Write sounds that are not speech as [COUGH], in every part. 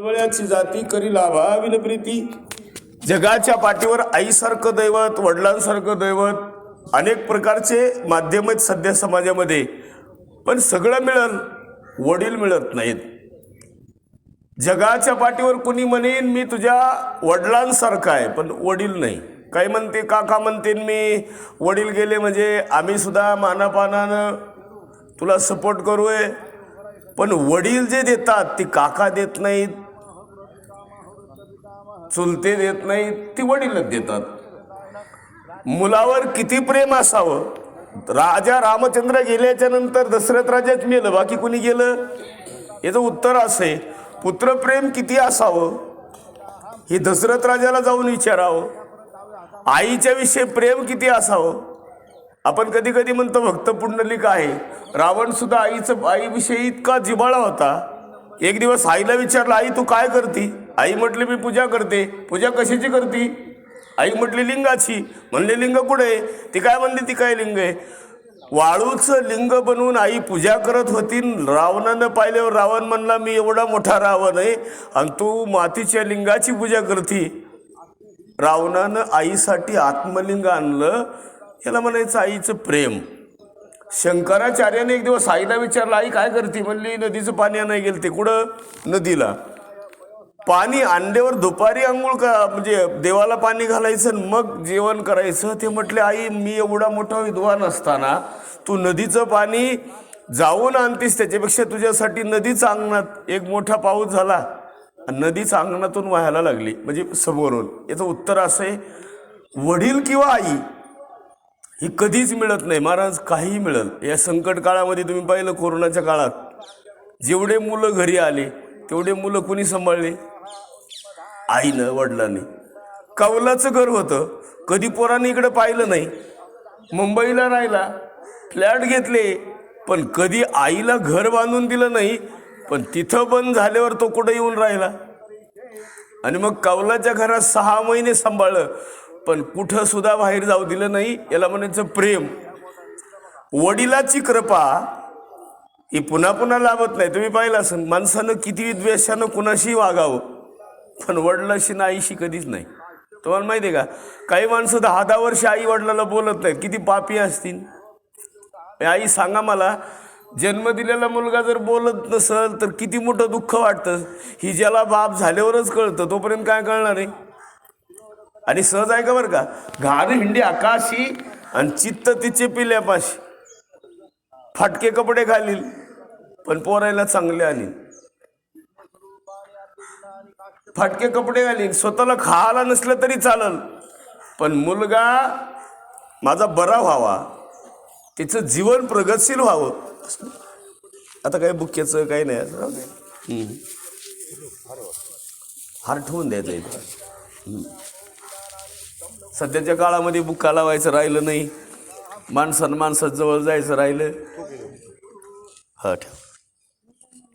कळवळ्याची जाती करी लाभा प्रीती जगाच्या पाठीवर आईसारखं दैवत वडिलांसारखं दैवत अनेक प्रकारचे माध्यम आहेत सध्या समाजामध्ये. पण सगळं मिळत वडील मिळत नाहीत. जगाच्या पाठीवर कुणी म्हणेन मी तुझ्या वडिलांसारखा आहे पण वडील नाही. काही म्हणते? काका म्हणते मी वडील गेले म्हणजे आम्ही सुद्धा मानापानानं तुला सपोर्ट करूय. पण वडील जे देतात ती काका देत नाहीत. चुलते देत नाही ती वडीलच देतात. मुलावर किती प्रेम असावं? राजा रामचंद्र गेल्याच्यानंतर दशरथ राजाच मेलं बाकी कुणी गेलं? याचं उत्तर असं आहे पुत्रप्रेम किती असावं? हे दशरथ राजाला जाऊन विचारावं. आईच्या विषयी प्रेम किती असावं? आपण कधी कधी म्हणतो भक्त पुंडलिक आहे. रावण सुद्धा आईचं आईविषयी इतका जिबाळा होता. एक दिवस आईला विचारलं आई तू काय करती? आई म्हटली मी पूजा करते. पूजा कशाची करते? आई म्हटली लिंगाची. म्हणले लिंग कुठे आहे? ती काय म्हणली ती काय लिंग आहे? वाळूचं लिंग बनवून आई पूजा करत होती रावणानं पाहिल्यावर रावण म्हणला मी एवढा मोठा रावण आहे आणि तू मातीच्या लिंगाची पूजा करती. रावणानं आईसाठी आत्मलिंग आणलं. याला म्हणायचं आईचं प्रेम. शंकराचार्याने एक दिवस आईला विचारलं आई काय करते? म्हणली नदीचं पाणी आणायला गेलं ते कुठं? नदीला. पाणी अंड्यावर दुपारी आंघोळ का म्हणजे देवाला पाणी घालायचं मग जेवण करायचं ते म्हटले आई मी एवढा मोठा विद्वान असताना तू नदीचं पाणी जाऊन आणतीस त्याच्यापेक्षा तुझ्यासाठी नदीच अंगणात एक मोठा पाऊस झाला. नदीच अंगणातून व्हायला लागली म्हणजे समोरून. याचं उत्तर असं आहे वडील किंवा आई ही कधीच मिळत नाही महाराज काहीही मिळेल. या संकट काळामध्ये तुम्ही पाहिलं कोरोनाच्या काळात जेवढे मुलं घरी आले तेवढे मुलं कुणी सांभाळले? आईनं वडिलांनी. कौलाचं घर होतं. कधी पोरांनी इकडं पाहिलं नाही. मुंबईला राहिला. फ्लॅट घेतले. पण कधी आईला घर बांधून दिलं नाही. पण तिथं बंद झाल्यावर तो कुठं येऊन राहिला? आणि मग कौलाच्या घरात सहा महिने सांभाळलं. पण कुठं सुद्धा बाहेर जाऊ दिलं नाही. याला म्हणायचं प्रेम. वडिलाची कृपा ही पुन्हा पुन्हा लाभत नाही. तुम्ही पाहिलं असेल माणसानं किती द्वेषानं कुणाशी वागावं. पण वडिलाशी ना आईशी कधीच नाही. तुम्हाला माहिती आहे का? काही माणसं दहा दहा वर्ष आई वडिलाला बोलत नाहीत. किती पापी असतील? आई सांगा मला जन्म दिलेला मुलगा जर बोलत नसल तर किती मोठं दुःख वाटतं? ही ज्याला बाप झाल्यावरच कळतं तोपर्यंत काय कळणार आहे? आणि सहज आहे का बरं का? घाण हिंडी आकाशी आणि चित्त तिचे पिल्यापाशी. फाटके कपडे घालील पण पोरायला चांगले आणील. फाटके कपडे घालीन. स्वतःला खायला नसलं तरी चालल. पण मुलगा माझा बरा व्हावा. तिचं जीवन प्रगतशील व्हावं. आता काय बुक्याचं काही नाही असं हार ठेवून द्यायचं इथं. सध्याच्या काळामध्ये बुक्का लावायचं राहिलं नाही. माणसानं माणसात जवळ जायचं राहिलं. हा ठेव.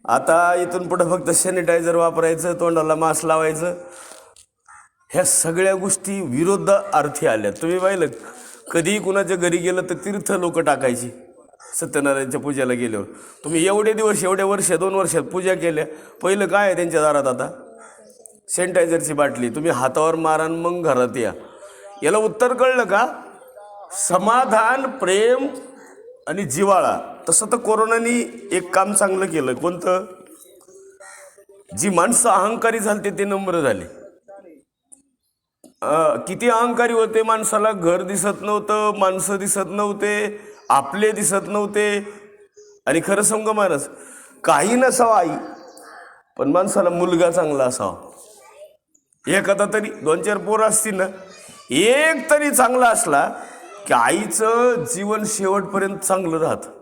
आता इथून पुढं फक्त सॅनिटायझर वापरायचं तोंडाला मास्क लावायचं. ह्या सगळ्या गोष्टी विरुद्ध अर्थी आल्या तुम्ही पाहिलं कधीही कुणाच्या घरी गेलं तर तीर्थ लोक टाकायची. सत्यनारायणच्या पूजेला गेल्यावर. तुम्ही एवढे दिवस एवढ्या वर्ष दोन वर्षात पूजा केल्या पहिलं काय आहे त्यांच्या दारात आता? सॅनिटायझरची बाटली. तुम्ही हातावर मारान मग घरात या. याला उत्तर कळलं का? समाधान प्रेम आणि जिवाळा तसं तर कोरोनानी एक काम चांगलं केलं. कोणतं? जी माणसं अहंकारी झालते ते नम्र झाले. किती अहंकारी होते माणसाला? घर दिसत नव्हतं माणसं दिसत नव्हते आपले दिसत नव्हते. आणि खरं सांग माणस महाराज काही नसावं आई पण माणसाला मुलगा चांगला असावा. एखादा तरी दोन चार पोरं असतील ना एक तरी चांगला असला की आईचं जीवन शेवटपर्यंत चांगलं राहतं.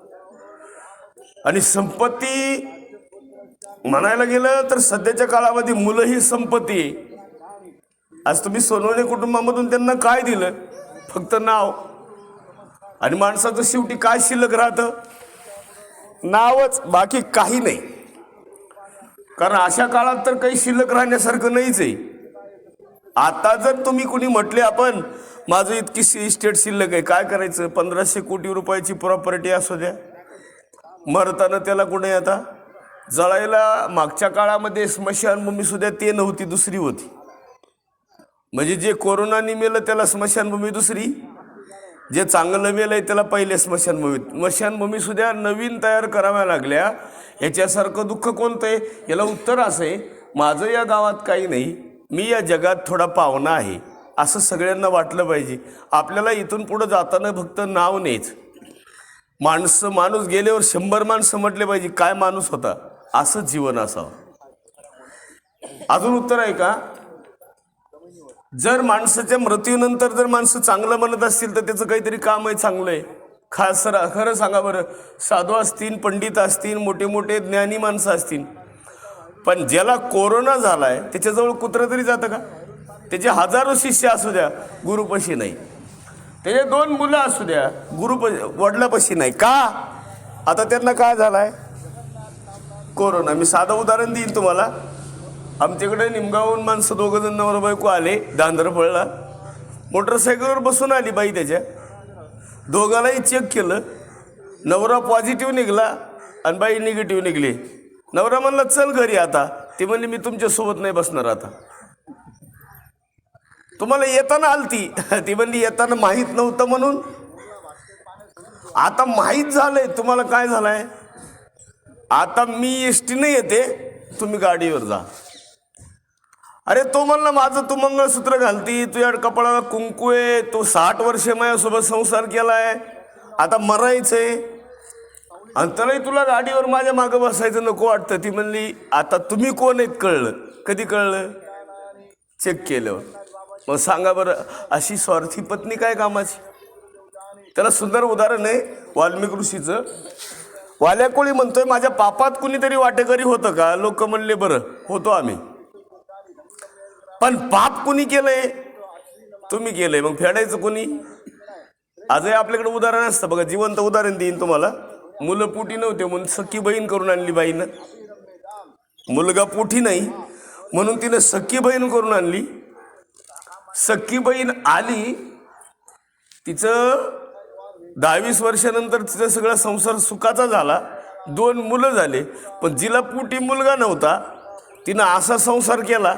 आणि संपत्ती म्हणायला गेलं तर सध्याच्या काळामध्ये मुलं ही संपत्ती. आहे आज तुम्ही सोनवणे कुटुंबामधून त्यांना काय दिलं? फक्त नाव. आणि माणसाचं शेवटी काय शिल्लक राहतं? नावच बाकी काही नाही. कारण अशा काळात तर काही शिल्लक राहण्यासारखं नाहीच आहे. आता जर तुम्ही कुणी म्हटले आपण माझं इतकी इस्टेट शिल्लक आहे काय करायचं? पंधराशे कोटी रुपयाची प्रॉपर्टी असू द्या. मरताना त्याला कुठे आता. जळायला मागच्या काळामध्ये स्मशानभूमी सुद्धा ते नव्हती दुसरी होती. म्हणजे जे कोरोनाने मेलं त्याला स्मशानभूमी दुसरी जे चांगलं मेलंय त्याला पहिले स्मशानभूमी स्मशानभूमी सुद्धा नवीन तयार कराव्या लागल्या. ह्याच्यासारखं दुःख कोणतं आहे याला उत्तर असं आहे माझं या गावात काही नाही मी या जगात थोडा पाहुणा आहे. असं सगळ्यांना वाटलं पाहिजे. आपल्याला इथून पुढं जाताना फक्त नाव नाहीच. माणसं माणूस गेल्यावर शंभर माणसं म्हटले पाहिजे काय माणूस होता? असं जीवन असावं. अजून उत्तर आहे का? जर माणसाच्या मृत्यूनंतर जर माणसं चांगलं म्हणत असतील तर त्याचं काहीतरी काम आहे चांगलं आहे. खास सर खरं सांगा बरं साधू असतील पंडित असतील मोठे मोठे ज्ञानी माणसं असतील पण ज्याला कोरोना झालाय त्याच्याजवळ कुत्रं तरी जातं का? त्याचे हजारो शिष्य असू द्या गुरुपशी नाही. त्याचे दोन मुलं असू द्या गुरुप वडिलापाशी नाही. का? आता त्यांना काय झालाय? कोरोना. मी साधं उदाहरण देईन तुम्हाला. आमच्याकडे निमगावून माणसं दोघं जण नवरा बायको आले दांधरफळला मोटरसायकलवर बसून आली बाई त्याच्या. दोघालाही चेक केलं. नवरा पॉझिटिव्ह निघाला आणि बाई निगेटिव्ह निघली. नवरा म्हणला चल घरी आता. ती म्हणली मी तुमच्यासोबत नाही बसणार आता. तुम्हाला येताना आलती. [LAUGHS] ती म्हणली येताना माहीत नव्हतं म्हणून. आता माहीत झालंय. तुम्हाला काय झालंय? आता मी एस टीने येते. तुम्ही गाडीवर जा. अरे तो म्हणला माझं तू मंगळसूत्र घालती. तुझ्या कपाळाला कुंकू आहे. तू साठ वर्ष माझ्यासोबत संसार केलाय. आता मरायचंय. आणि तरी तुला गाडीवर माझ्या मागं बसायचं नको वाटतं. ती म्हणली आता तुम्ही कोण आहेत? कळलं. कधी कळलं? चेक केलं. मग सांगा बरं अशी स्वार्थी पत्नी काय कामाची? त्याला सुंदर उदाहरण आहे वाल्मिक ऋषीचं. वाल्या कोळी म्हणतोय माझ्या पापात कुणीतरी वाटेकरी होतं का? लोक म्हणले बरं होतो आम्ही. पण पाप कुणी केलंय? तुम्ही केलंय. मग फेडायचं कोणी? आजही आपल्याकडे उदाहरण असतं. बघा जिवंत उदाहरण देईन तुम्हाला. मुलं पोटी नव्हते म्हणून सखी बहीण करून आणली बाईनं. मुलगा पोटी नाही म्हणून तिनं सखी बहीण करून आणली. सख्खी बहीण आली तिचं दहावीस वर्षानंतर तिचा सगळा संसार सुखाचा झाला. दोन मुलं झाले पण जिला पोटी मुलगा नव्हता. तिनं असा संसार केला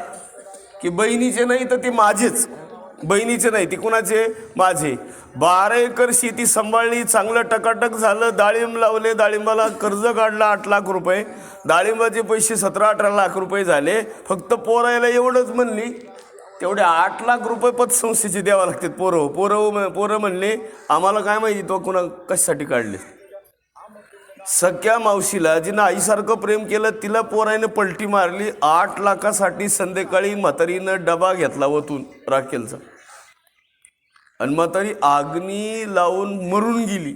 की बहिणीचे नाही तर ते माझेच. बहिणीचे नाही ती कुणाचे? माझे. बारा एकर शेती सांभाळली चांगलं टकाटक झालं डाळिंब लावले डाळिंबाला कर्ज काढला आठ लाख रुपये. डाळिंबाचे पैसे सतरा अठरा लाख रुपये झाले. फक्त पोरायला एवढंच म्हणली तेवढे आठ लाख रुपये पतसंस्थेचे द्यावं लागतात पोरं. पोरं पोरं म्हणले आम्हाला काय माहिती तो कुणा कशासाठी काढले? सख्या मावशीला जिनं आईसारखं प्रेम केलं तिला पोराने पलटी मारली आठ लाखासाठी संध्याकाळी म्हातारीनं डबा घेतला वतून राखेलचा. आणि म्हातारी आग्नी लावून मरून गेली.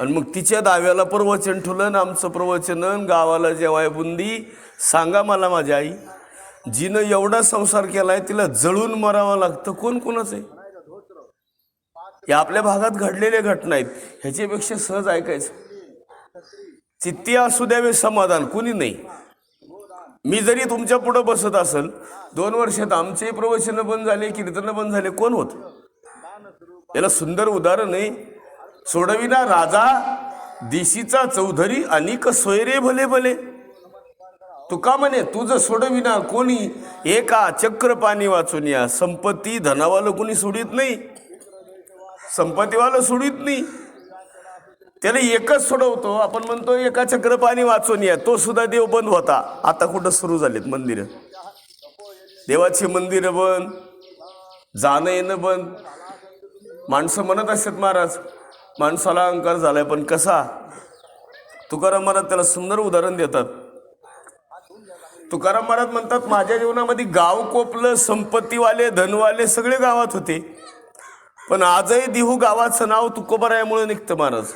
आणि मग तिच्या दाव्याला प्रवचन ठुलं आणि आमचं प्रवचन आणि गावाला जेवाय बुंदी सांगा मला माझी आई जिनं एवढा संसार केलाय तिला जळून मरावं लागतं. कोण कोणाचं आहे? या आपल्या भागात घडलेल्या घटना आहेत. ह्याच्यापेक्षा सहज ऐकायचं. चित्ती असू द्यावे समाधान कुणी नाही. मी जरी तुमच्या पुढं बसत असेल दोन वर्षात आमचे प्रवचन बंद झाले कीर्तन बंद झाले कोण होत? याला सुंदर उदाहरण आहे. सोडविना राजा दिशीचा चौधरी अनिक सोयरे भले भले. तुका म्हणे तुझं सोडविना कोणी एका चक्र पाणी वाचून या. संपत्ती धनावालं कोणी सोडित नाही. संपत्तीवालं सोडित नाही. त्याला एकच सोडवतो. आपण म्हणतो एका चक्र पाणी वाचून या. तो सुद्धा देव बंद होता. आता कुठं सुरू झालेत मंदिरं? देवाची मंदिरं बंद. जाणं येणं बंद. माणसं म्हणत असतात महाराज माणसाला अहंकार झालाय पण कसा? तुकाराम महाराज त्याला सुंदर उदाहरण देतात. तुकाराम महाराज म्हणतात माझ्या जीवनामध्ये गाव कोपलं संपत्तीवाले धनवाले सगळे गावात होते. पण आजही दिहू गावाचं नाव तुकोबरायामुळे निघतं महाराज.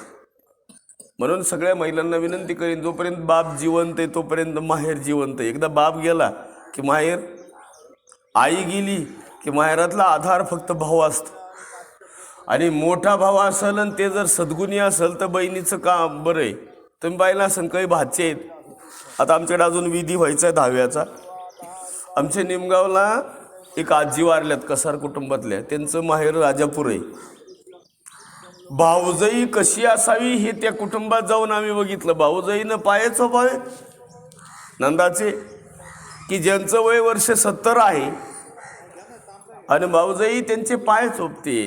म्हणून सगळ्या महिलांना विनंती करीन जोपर्यंत बाप जिवंत आहे तोपर्यंत माहेर जिवंत आहे. एकदा बाप गेला की माहेर आई गेली की माहेरातला आधार फक्त भाऊ असतो. आणि मोठा भाऊ असेल आणि ते जर सद्गुणी असेल तर बहिणीचं काम बरं आहे. तुम्ही बायला असेल काही भाचे आहेत. आता आमच्याकडे अजून विधी व्हायचा आहे दहाव्याचा. आमच्या निमगावला एक आजी वारल्यात कसार कुटुंबातल्या. त्यांचं माहेर राजापूर आहे. भाऊजई कशी असावी हे त्या कुटुंबात जाऊन आम्ही बघितलं. भाऊजाईनं पाय नंदाचे की ज्यांचं वय वर्ष सत्तर आहे आणि भाऊजई त्यांचे पाय चोपते.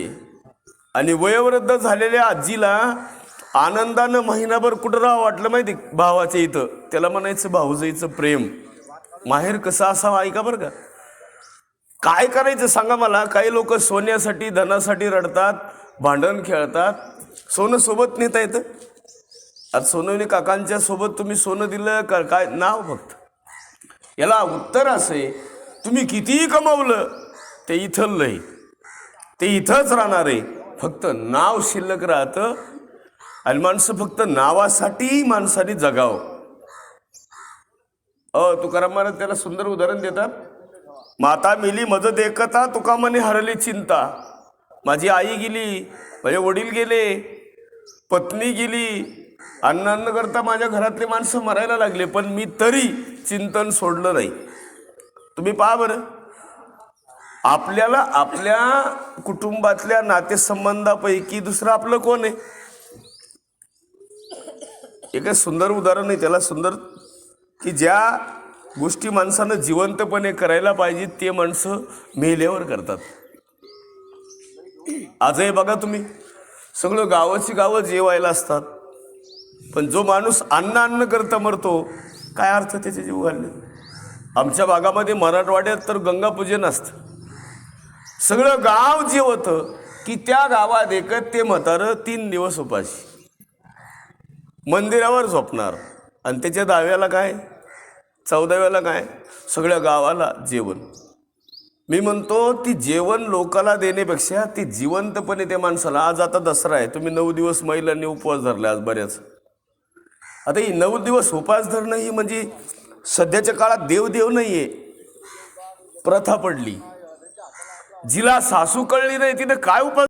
आणि वयोवृद्ध झालेल्या आजीला आनंदानं महिनाभर कुठं राहावं वाटलं माहिती भावाच्या इथं. त्याला म्हणायचं भाऊजाईचं प्रेम. माहेर कसं असावं ऐका बरं का? काय करायचं सांगा मला? काही लोक सोन्यासाठी धनासाठी रडतात भांडण खेळतात. सोनं सोबत नेता येतं? आज सोनवणे काकांच्या सोबत तुम्ही सोनं दिलं का काय? नाव फक्त. याला उत्तर असे तुम्ही कितीही कमावलं ते इथं लय. ते इथंच राहणार आहे. फक्त नाव शिल्लक राहतं आणि माणसं फक्त नावासाठी माणसाने जगावं. अ तुकाराम महाराज त्याला सुंदर उदाहरण देतात. माता मिली मज देखता तुका म्हणे हरली चिंता. माझी आई गेली माझे वडील गेले पत्नी गेली अन्न अन्न करता माझ्या घरातले माणसं मरायला लागले पण मी तरी चिंतन सोडलं नाही. तुम्ही पहा बरं. आपल्याला आपल्या कुटुंबातल्या नातेसंबंधापैकी दुसरं आपलं कोण आहे? एक सुंदर उदाहरण आहे त्याला सुंदर की ज्या गोष्टी माणसानं जिवंतपणे करायला पाहिजे ते माणसं मेल्यावर करतात. आजही बघा तुम्ही सगळं गावाची गावं जेवायला असतात. पण जो माणूस अन्न अन्न करता मरतो काय अर्थ त्याचे जीव घालणे आमच्या भागामध्ये मराठवाड्यात तर गंगापूजन असतं. सगळं गाव जेवतं की त्या गावात एकत ते म्हातारं तीन दिवस उपाशी. मंदिरावर झोपणार. आणि त्याच्या दहाव्याला काय? चौदाव्याला काय? सगळ्या गावाला जेवण. मी म्हणतो ती जेवण लोकाला देण्यापेक्षा ती जिवंतपणे त्या माणसाला. आज आता दसरा आहे. तुम्ही नऊ दिवस महिलांनी उपवास धरले आज बऱ्याच. आता ही नऊ दिवस उपास धरणं ही म्हणजे सध्याच्या काळात देवदेव नाही आहे प्रथा पडली. जिला सासू कळली नाही तिथं काय उपास